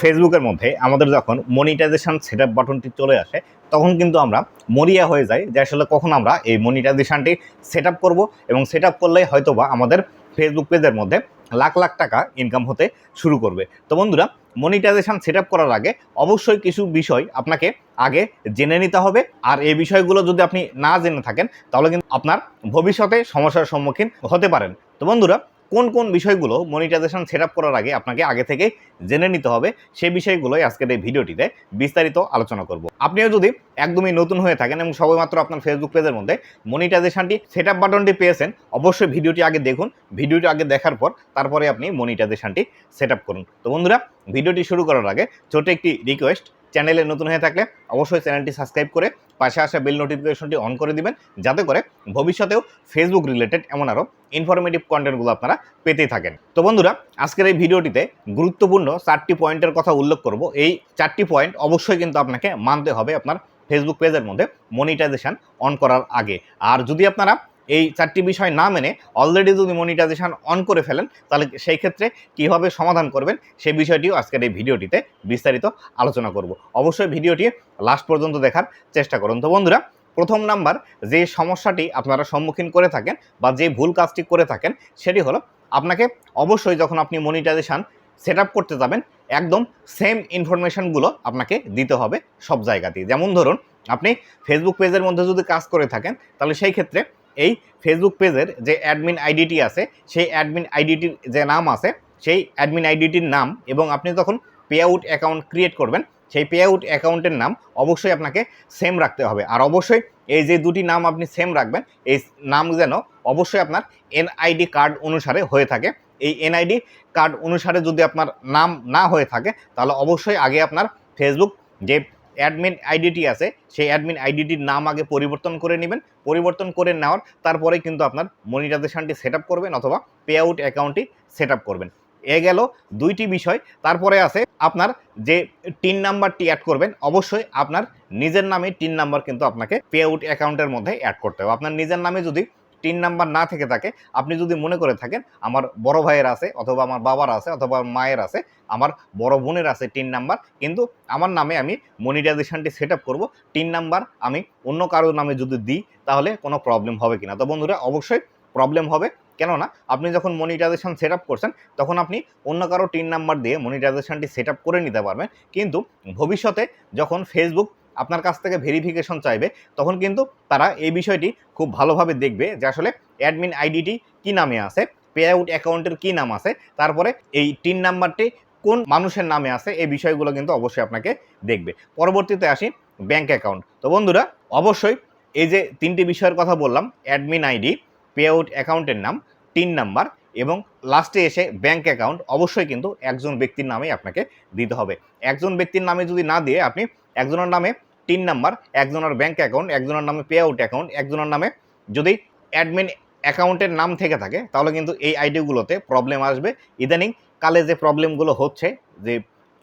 ফেসবুকের মধ্যে আমাদের যখন মনিটাইজেশন সেট বাটনটি চলে আসে, তখন কিন্তু আমরা মরিয়া হয়ে যাই যে আসলে কখন আমরা এই মনিটাইজেশানটি সেট আপ করব এবং সেট আপ করলে হয়তোবা আমাদের ফেসবুক পেজের মধ্যে লাখ লাখ টাকা ইনকাম হতে শুরু করবে। তো বন্ধুরা মনিটাইজেশন সেট আপ করার আগে অবশ্যই কিছু বিষয় আপনাকে আগে জেনে নিতে হবে। আর এই বিষয়গুলো যদি আপনি না জেনে থাকেন, তাহলে কিন্তু আপনার ভবিষ্যতে সমস্যার সম্মুখীন হতে পারেন। তো বন্ধুরা কোন কোন বিষয়গুলো মনিটাইজেশন সেট আপ করার আগে আপনাকে আগে থেকে জেনে নিতে হবে, সেই বিষয়গুলোই আজকের এই ভিডিওটিতে বিস্তারিত আলোচনা করব। আপনিও যদি একদমই নতুন হয়ে থাকেন এবং সবেমাত্র আপনার ফেসবুক পেজের মধ্যে মনিটাইজেশনটি সেট আপ বাটনটি পেয়েছেন, অবশ্যই ভিডিওটি আগে দেখুন। ভিডিওটি আগে দেখার পর তারপরে আপনি মনিটাইজেশনটি সেট আপ করুন। তো বন্ধুরা, ভিডিওটি শুরু করার আগে ছোট একটি রিকোয়েস্ট চ্যানেলে নতুন হয়ে থাকলে অবশ্যই চ্যানেলটি সাবস্ক্রাইব করে পাশে আসা বেল নোটিফিকেশনটি অন করে দিবেন, যাতে করে ভবিষ্যতেও ফেসবুক রিলেটেড এমন আরও ইনফরমেটিভ কন্টেন্টগুলো আপনারা পেতেই থাকেন। তো বন্ধুরা, আজকের এই ভিডিওটিতে গুরুত্বপূর্ণ চারটি পয়েন্টের কথা উল্লেখ করব। এই চারটি পয়েন্ট অবশ্যই কিন্তু আপনাকে মানতে হবে আপনার ফেসবুক পেজের মধ্যে মনিটাইজেশন অন করার আগে। আর যদি আপনারা এই চারটি বিষয় না মেনে অলরেডি যদি মনিটাইজেশন অন করে ফেলেন, তাহলে সেই ক্ষেত্রে কীভাবে সমাধান করবেন সেই বিষয়টিও আজকের এই ভিডিওটিতে বিস্তারিত আলোচনা করব। অবশ্যই ভিডিওটি লাস্ট পর্যন্ত দেখার চেষ্টা করুন। তো বন্ধুরা, প্রথম নাম্বার যে সমস্যাটি আপনারা সম্মুখীন করে থাকেন বা যে ভুল কাজটি করে থাকেন, সেটি হলো আপনাকে অবশ্যই যখন আপনি মনিটাইজেশান সেট আপ করতে যাবেন, একদম সেম ইনফরমেশনগুলো আপনাকে দিতে হবে সব জায়গাতেই। যেমন ধরুন, আপনি ফেসবুক পেজের মধ্যে যদি কাজ করে থাকেন, তাহলে সেই ক্ষেত্রে এই ফেসবুক পেজের যে অ্যাডমিন আইডিটি আছে, সেই অ্যাডমিন আইডিটির যে নাম আছে, সেই অ্যাডমিন আইডিটির নাম এবং আপনি যখন পে আউট অ্যাকাউন্ট ক্রিয়েট করবেন, সেই পে আউট অ্যাকাউন্টের নাম অবশ্যই আপনাকে সেম রাখতে হবে। আর অবশ্যই এই যে দুটি নাম আপনি সেম রাখবেন, এই নাম যেন অবশ্যই আপনার এনআইডি কার্ড অনুসারে হয়ে থাকে। এই এনআইডি কার্ড অনুসারে যদি আপনার নাম না হয়ে থাকে, তাহলে অবশ্যই আগে আপনার ফেসবুক যে অ্যাডমিন আইডিটি আছে, সেই অ্যাডমিন আইডিটির নাম আগে পরিবর্তন করে নেবেন। পরিবর্তন করে নেওয়ার তারপরে কিন্তু আপনার মনিটাইজেশনটি সেট করবেন অথবা পে আউট অ্যাকাউন্টটি সেট করবেন। এ গেল দুইটি বিষয়। তারপরে আছে আপনার যে টিন নাম্বারটি অ্যাড করবেন, অবশ্যই আপনার নিজের নামে টিন নাম্বার কিন্তু আপনাকে পে আউট অ্যাকাউন্টের মধ্যে অ্যাড করতে হবে। আপনার নিজের নামে যদি টিন নাম্বার না থেকে থাকে, আপনি যদি মনে করে থাকেন, আমার বড় ভাইয়ের আছে অথবা আমার বাবার আছে অথবা মায়ের আছে, আমার বড় বোনের আছে টিন নাম্বার, কিন্তু আমার নামে আমি মনিটাইজেশনটি সেট আপ করব টিন নাম্বার আমি অন্য কারোর নামে যদি দিই, তাহলে কোনো প্রবলেম হবে কিনা। তো বন্ধুরা, অবশ্যই প্রবলেম হবে, কেননা আপনি যখন মনিটাইজেশন সেট আপ করছেন, তখন আপনি অন্য কারও টিন নাম্বার দিয়ে মনিটাইজেশনটি সেট আপ করে নিতে পারবেন, কিন্তু ভবিষ্যতে যখন ফেসবুক আপনার কাছ থেকে ভেরিফিকেশন চাইবে, তখন কিন্তু তারা এই বিষয়টি খুব ভালোভাবে দেখবে যে আসলে অ্যাডমিন আইডিটি কী নামে আছে পে আউট অ্যাকাউন্টের কী নাম আছে, তারপরে এই টিন নাম্বারটি কোন মানুষের নামে আছে, এই বিষয়গুলো কিন্তু অবশ্যই আপনাকে দেখবে। পরবর্তীতে আসি ব্যাংক অ্যাকাউন্ট তো বন্ধুরা, অবশ্যই এই যে তিনটি বিষয়ের কথা বললাম অ্যাডমিন আইডি পে আউট অ্যাকাউন্টের নাম টিন নাম্বার এবং লাস্টে এসে ব্যাংক অ্যাকাউন্ট অবশ্যই কিন্তু একজন ব্যক্তির নামেই আপনাকে দিতে হবে। একজন ব্যক্তির নামে যদি না দিয়ে আপনি একজনের নামে টিন নাম্বার, একজনের ব্যাংক অ্যাকাউন্ট একজনের নামে পে আউট অ্যাকাউন্ট একজনের নামে যদি অ্যাডমিন অ্যাকাউন্টের নাম থেকে থাকে, তাহলে কিন্তু এই আইডিগুলোতে প্রবলেম আসবে। ইদানিং কালে যে প্রবলেমগুলো হচ্ছে, যে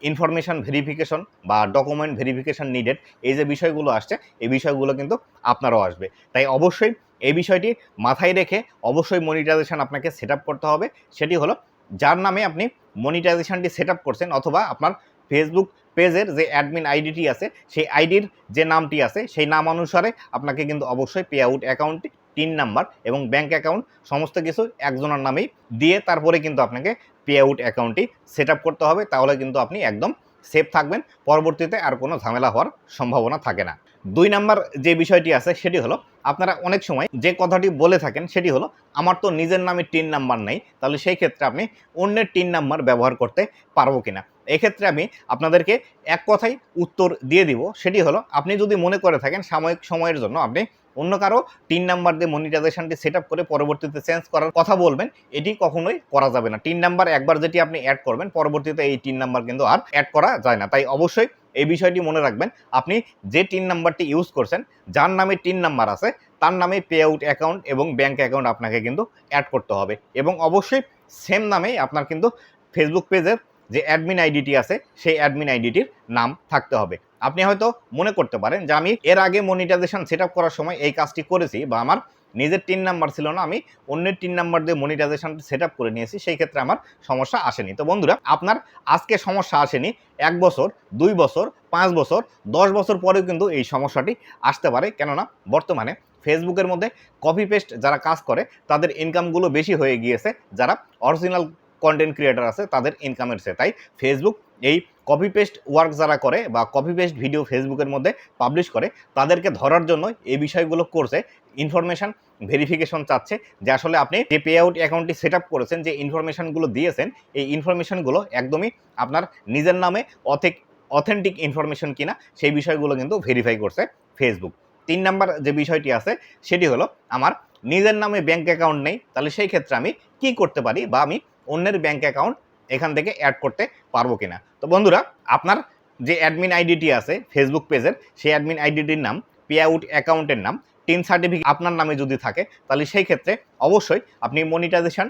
ইনফরমেশান ভেরিফিকেশন বা ডকুমেন্ট ভেরিফিকেশন নিডেড এই যে বিষয়গুলো আসছে, এই বিষয়গুলো কিন্তু আপনারও আসবে। তাই অবশ্যই এই বিষয়টি মাথায় রেখে অবশ্যই মনিটাইজেশন আপনাকে সেট করতে হবে। সেটি হলো, যার নামে আপনি মনিটাইজেশনটি সেট করছেন, অথবা আপনার ফেসবুক পেজের যে অ্যাডমিন আইডিটি আছে, সেই আইডির যে নামটি আছে, সেই নাম অনুসারে আপনাকে কিন্তু অবশ্যই পে আউট অ্যাকাউন্টটি তিন নাম্বার এবং ব্যাঙ্ক অ্যাকাউন্ট সমস্ত কিছু একজনের নামেই দিয়ে তারপরে কিন্তু আপনাকে পে আউট অ্যাকাউন্টটি সেট করতে হবে। তাহলে কিন্তু আপনি একদম সেফ থাকবেন। পরবর্তীতে আর কোনো ঝামেলা হওয়ার সম্ভাবনা থাকে না। দুই নাম্বার যে বিষয়টি আছে, সেটি হলো আপনারা অনেক সময় যে কথাটি বলে থাকেন, সেটি হলো, আমার তো নিজের নামে টিন নাম্বার নেই। তাহলে সেই ক্ষেত্রে আপনি অন্যের টিন নাম্বার ব্যবহার করতে পারব কিনা? এক্ষেত্রে আমি আপনাদেরকে এক কথাই উত্তর দিয়ে দিব, সেটি হলো আপনি যদি মনে করে থাকেন সাময়িক সময়ের জন্য আপনি অন্য কারও টিন নাম্বার দিয়ে মনিটাইজেশনটি সেট করে পরবর্তীতে চেঞ্জ করার কথা বলবেন, এটি কখনোই করা যাবে না। টিন নাম্বার একবার যেটি আপনি অ্যাড করবেন, পরবর্তীতে এই টিন নাম্বার কিন্তু আর অ্যাড করা যায় না। তাই অবশ্যই এই বিষয়টি মনে রাখবেন, আপনি যে টিন নাম্বারটি ইউজ করছেন, যার নামে টিন নাম্বার আছে, তার নামে পে আউট অ্যাকাউন্ট এবং ব্যাঙ্ক অ্যাকাউন্ট আপনাকে কিন্তু অ্যাড করতে হবে এবং অবশ্যই সেম নামেই আপনার কিন্তু ফেসবুক পেজের যে অ্যাডমিন আইডিটি আছে, সেই অ্যাডমিন আইডিটির নাম থাকতে হবে। আপনি হয়তো মনে করতে পারেন যে আমি এর আগে মনিটাইজেশন সেট করার সময় এই কাজটি করেছি বা আমার নিজের টিন নাম্বার ছিল না, আমি অন্যের টিন নাম্বার দিয়ে মনিটাইজেশন সেট করে নিয়েছি, সেই ক্ষেত্রে আমার সমস্যা আসেনি। তো বন্ধুরা, আপনার আজকে সমস্যা আসেনি, এক বছর, দুই বছর, পাঁচ বছর, দশ বছর পরেও কিন্তু এই সমস্যাটি আসতে পারে। কেননা বর্তমানে ফেসবুকের মধ্যে কপি পেস্ট যারা কাজ করে, তাদের ইনকামগুলো বেশি হয়ে গিয়েছে, যারা অরিজিনাল কন্টেন্ট ক্রিয়েটার আছে, তাদের ইনকামের সে তাই ফেসবুক এই কপি পেস্ট ওয়ার্ক যারা করে বা কপি পেস্ট ভিডিও ফেসবুকের মধ্যে পাবলিশ করে, তাদেরকে ধরার জন্য এই বিষয়গুলো করছে। ইনফরমেশন ভেরিফিকেশন চাচ্ছে যে আসলে আপনি যে পে আউট অ্যাকাউন্টটি সেট আপ করেছেন, যে ইনফরমেশনগুলো দিয়েছেন, এই ইনফরমেশনগুলো একদমই আপনার নিজের নামে অথেক অথেন্টিক ইনফরমেশন কিনা, সেই বিষয়গুলো কিন্তু ভেরিফাই করছে ফেসবুক তিন নাম্বার যে বিষয়টি আছে, সেটি হলো, আমার নিজের নামে ব্যাংক অ্যাকাউন্ট নেই, তাহলে সেই ক্ষেত্রে আমি কি করতে পারি বা আমি অন্যের ব্যাঙ্ক অ্যাকাউন্ট এখান থেকে অ্যাড করতে পারব কিনা। তো বন্ধুরা, আপনার যে অ্যাডমিন আইডিটি আছে ফেসবুক পেজের সেই অ্যাডমিন আইডিটির নাম পে আউট অ্যাকাউন্টের নাম টিন সার্টিফিকেট আপনার নামে যদি থাকে, তাহলে সেই ক্ষেত্রে অবশ্যই আপনি মনিটাইজেশন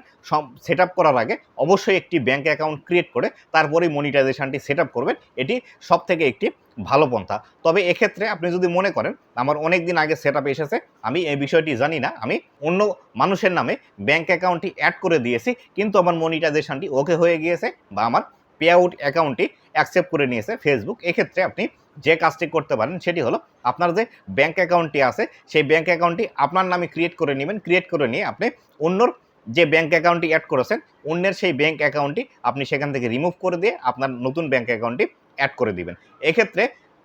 সেট আপ করার আগে অবশ্যই একটি ব্যাঙ্ক অ্যাকাউন্ট ক্রিয়েট করে তারপরেই মনিটাইজেশানটি সেট আপ করবেন। এটি সব থেকে একটি ভালো পন্থা। তবে এক্ষেত্রে আপনি যদি মনে করেন, আমার অনেক দিন আগে সেট আপ এসেছে, আমি এই বিষয়টি জানি না, আমি অন্য মানুষের নামে ব্যাংক অ্যাকাউন্টটি অ্যাড করে দিয়েছি, কিন্তু আমার মনিটাইজেশানটি ওকে হয়ে গিয়েছে বা আমার পে আউট অ্যাকাউন্টটি অ্যাকসেপ্ট করে নিয়েছে ফেসবুক এক্ষেত্রে আপনি যে কাজটি করতে পারেন সেটি হলো আপনার যে ব্যাঙ্ক অ্যাকাউন্টটি আছে, সেই ব্যাঙ্ক অ্যাকাউন্টটি আপনার নামে ক্রিয়েট করে নেবেন ক্রিয়েট করে নিয়ে আপনি অন্যর যে ব্যাঙ্ক অ্যাকাউন্টটি অ্যাড করেছেন, অন্যের সেই ব্যাঙ্ক অ্যাকাউন্টটি আপনি সেখান থেকে রিমুভ করে দিয়ে আপনার নতুন ব্যাঙ্ক অ্যাকাউন্টটি অ্যাড করে দিবেন। এক্ষেত্রে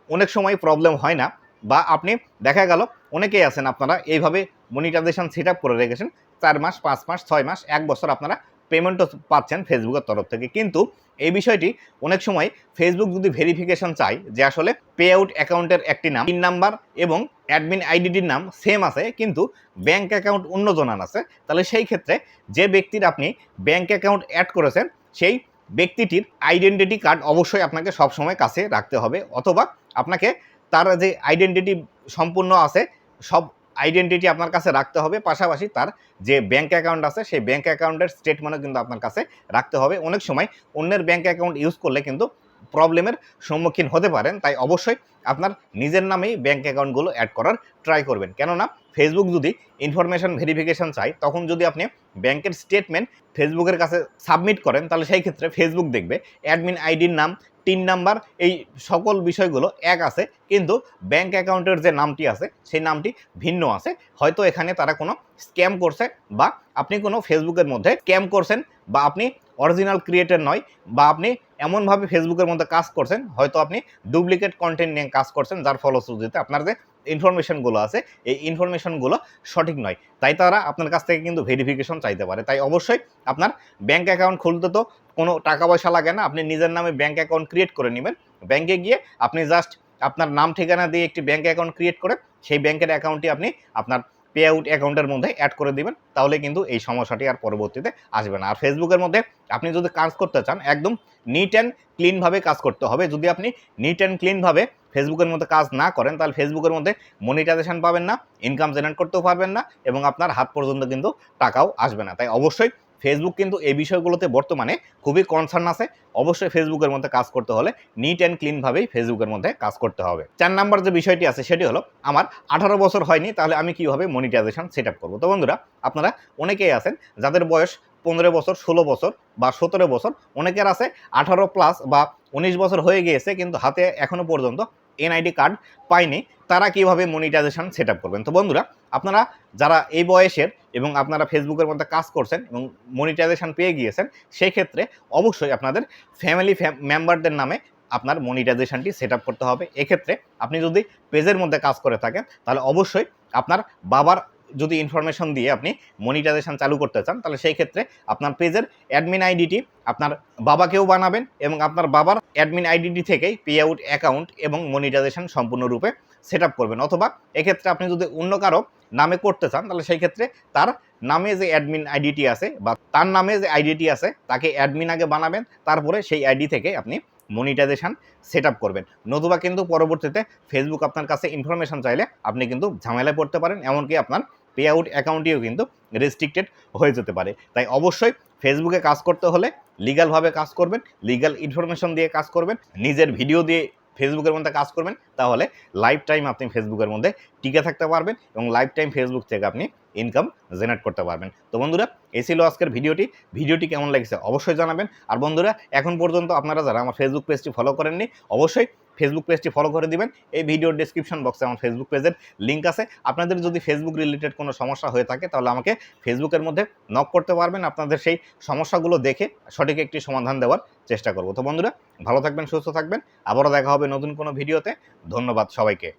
অনেক সময় প্রবলেম হয় না বা আপনি দেখা গেল অনেকেই আছেন আপনারা এইভাবে মনিটাইজেশন সেট আপ করে রেখেছেন, চার মাস, পাঁচ মাস, ছয় মাস, এক বছর আপনারা পেমেন্টও পাচ্ছেন ফেসবুকের তরফ থেকে। কিন্তু এই বিষয়টি অনেক সময় ফেসবুক যদি ভেরিফিকেশন চায় যে আসলে পে আউট অ্যাকাউন্টের একটি নাম পিন নাম্বার এবং অ্যাডমিন আইডিটির নাম সেম আছে, কিন্তু ব্যাংক অ্যাকাউন্ট অন্য জনান আছে, তাহলে সেই ক্ষেত্রে যে ব্যক্তির আপনি ব্যাংক অ্যাকাউন্ট অ্যাড করেছেন, সেই ব্যক্তিটির আইডেন্টিটি কার্ড অবশ্যই আপনাকে সবসময় কাছে রাখতে হবে। অথবা আপনাকে তার যে আইডেন্টিটি সম্পূর্ণ আছে, সব আইডেন্টিটি আপনার কাছে রাখতে হবে, পাশাপাশি তার যে ব্যাঙ্ক অ্যাকাউন্ট আছে, সেই ব্যাঙ্ক অ্যাকাউন্টের স্টেটমেন্টও কিন্তু আপনার কাছে রাখতে হবে। অনেক সময় অন্যের ব্যাঙ্ক অ্যাকাউন্ট ইউজ করলে কিন্তু প্রবলেমের সম্মুখীন হতে পারেন, তাই অবশ্যই আপনার নিজের নামেই ব্যাঙ্ক অ্যাকাউন্টগুলো অ্যাড করার ট্রাই করবেন। কেননা ফেসবুক যদি ইনফরমেশন ভেরিফিকেশন চাই তখন যদি আপনি ব্যাংকের স্টেটমেন্ট ফেসবুকের কাছে সাবমিট করেন, তাহলে সেই ক্ষেত্রে ফেসবুক দেখবে অ্যাডমিন আইডির নাম তিন নাম্বার এই সকল বিষয়গুলো এক আছে। কিন্তু ব্যাংক অ্যাকাউন্টের যে নামটি আছে, সেই নামটি ভিন্ন আছে। হয়তো এখানে তারা কোনো স্ক্যাম করছে বা আপনি কোনো ফেসবুকের মধ্যে স্ক্যাম করছেন বা আপনি অরিজিনাল ক্রিয়েটার নয় বা আপনি এমনভাবে ফেসবুকের মধ্যে কাজ করছেন, হয়তো আপনি ডুপ্লিকেট কন্টেন্ট নিয়ে কাজ করছেন যার ফলশ্রুতিতে আপনার যে ইনফরমেশনগুলো আছে, এই ইনফরমেশনগুলো সঠিক নয়। তাই তারা আপনার কাছ থেকে কিন্তু ভেরিফিকেশন চাইতে পারে। তাই অবশ্যই আপনার ব্যাঙ্ক অ্যাকাউন্ট খুলতে তো কোনো টাকা পয়সা লাগে না, আপনি নিজের নামে ব্যাঙ্ক অ্যাকাউন্ট ক্রিয়েট করে নেবেন। ব্যাঙ্কে গিয়ে আপনি জাস্ট আপনার নাম ঠিকানা দিয়ে একটি ব্যাঙ্ক অ্যাকাউন্ট ক্রিয়েট করে, সেই ব্যাংকের অ্যাকাউন্টটি আপনি আপনার পে আউট অ্যাকাউন্টের মধ্যে অ্যাড করে দিবেন, তাহলে কিন্তু এই সমস্যাটি আর পরবর্তীতে আসবে না। আর ফেসবুকের মধ্যে আপনি যদি কাজ করতে চান, একদম নিট অ্যান্ড ক্লিনভাবে কাজ করতে হবে। যদি আপনি নিট অ্যান্ড ক্লিনভাবে ফেসবুকের মধ্যে কাজ না করেন, তাহলে ফেসবুকের মধ্যে মনিটাইজেশন পাবেন না ইনকাম জেনারেট করতেও পারবেন না এবং আপনার হাত পর্যন্ত কিন্তু টাকাও আসবে না। তাই অবশ্যই ফেসবুক কিন্তু এই বিষয়গুলোতে বর্তমানে খুবই কনসার্ন আছে। অবশ্যই ফেসবুকের মধ্যে কাজ করতে হলে নিট অ্যান্ড ক্লিনভাবেই ফেসবুকের মধ্যে কাজ করতে হবে। চার নাম্বার যে বিষয়টি আছে সেটি হলো, আমার আঠারো বছর হয়নি, তাহলে আমি কীভাবে মনিটাইজেশন সেট আপ করব? তো বন্ধুরা, আপনারা অনেকেই আছেন যাদের বয়স পনেরো বছর, ষোলো বছর বা সতেরো বছর, অনেকের আছে আঠারো প্লাস বা উনিশ বছর হয়ে গিয়েছে কিন্তু হাতে এখনও পর্যন্ত এনআইডি কার্ড পায়নি, তারা কীভাবে মনিটাইজেশন সেট আপ করবেন? তো বন্ধুরা, আপনারা যারা এই বয়সের এবং আপনারা ফেসবুকের মধ্যে কাজ করছেন এবং মনিটাইজেশন পেয়ে গিয়েছেন সেই ক্ষেত্রে অবশ্যই আপনাদের ফ্যামিলি মেম্বারদের নামে আপনার মনিটাইজেশনটি সেট আপ করতে হবে। এক্ষেত্রে আপনি যদি পেজের মধ্যে কাজ করে থাকেন, তাহলে অবশ্যই আপনার বাবার যদি ইনফরমেশন দিয়ে আপনি মনিটাইজেশন চালু করতে চান, তাহলে সেই ক্ষেত্রে আপনার পেজের অ্যাডমিন আইডিটি আপনার বাবাকেও বানাবেন এবং আপনার বাবার অ্যাডমিন আইডিটি থেকেই পে আউট অ্যাকাউন্ট এবং মনিটাইজেশন সম্পূর্ণরূপে সেট করবেন। অথবা এক্ষেত্রে আপনি যদি অন্য কারও নামে করতে চান, তাহলে সেই ক্ষেত্রে তার নামে যে অ্যাডমিন আইডিটি আছে বা তার নামে যে আইডিটি আছে, তাকে অ্যাডমিন আগে বানাবেন, তারপরে সেই আইডি থেকে আপনি মনিটাইজেশন সেট আপ করবেন। নতুবা কিন্তু পরবর্তীতে ফেসবুক আপনার কাছে ইনফরমেশন চাইলে আপনি কিন্তু ঝামেলায় পড়তে পারেন, এমনকি আপনার পে আউট অ্যাকাউন্টটিও কিন্তু রেস্ট্রিক্টেড হয়ে যেতে পারে। তাই অবশ্যই ফেসবুকে কাজ করতে হলে লিগালভাবে কাজ করবেন লিগাল ইনফরমেশন দিয়ে কাজ করবেন, নিজের ভিডিও দিয়ে ফেসবুকের মধ্যে কাজ করবেন, তাহলে লাইফ টাইম আপনি ফেসবুকের মধ্যে টিকে থাকতে পারবেন এবং লাইফ টাইম ফেসবুক থেকে আপনি ইনকাম জেনারেট করতে পারবেন। তো বন্ধুরা, এই ছিল আজকের ভিডিওটি। ভিডিওটি কেমন লাগছে অবশ্যই জানাবেন। আর বন্ধুরা, এখন পর্যন্ত আপনারা যারা আমার ফেসবুক পেজটি ফলো করেননি, অবশ্যই ফেসবুক পেজটি ফলো করে দিবেন। এই ভিডিওর ডিসক্রিপশন বক্সে আমার ফেসবুক পেজের লিঙ্ক আছে। আপনাদের যদি ফেসবুক রিলেটেড কোনো সমস্যা হয়ে থাকে, তাহলে আমাকে ফেসবুকের মধ্যে নক করতে পারবেন। আপনাদের সেই সমস্যাগুলো দেখে সঠিক একটি সমাধান দেওয়ার চেষ্টা করব। তো বন্ধুরা, ভালো থাকবেন, সুস্থ থাকবেন। আবারও দেখা হবে নতুন কোনো ভিডিওতে ধন্যবাদ সবাইকে।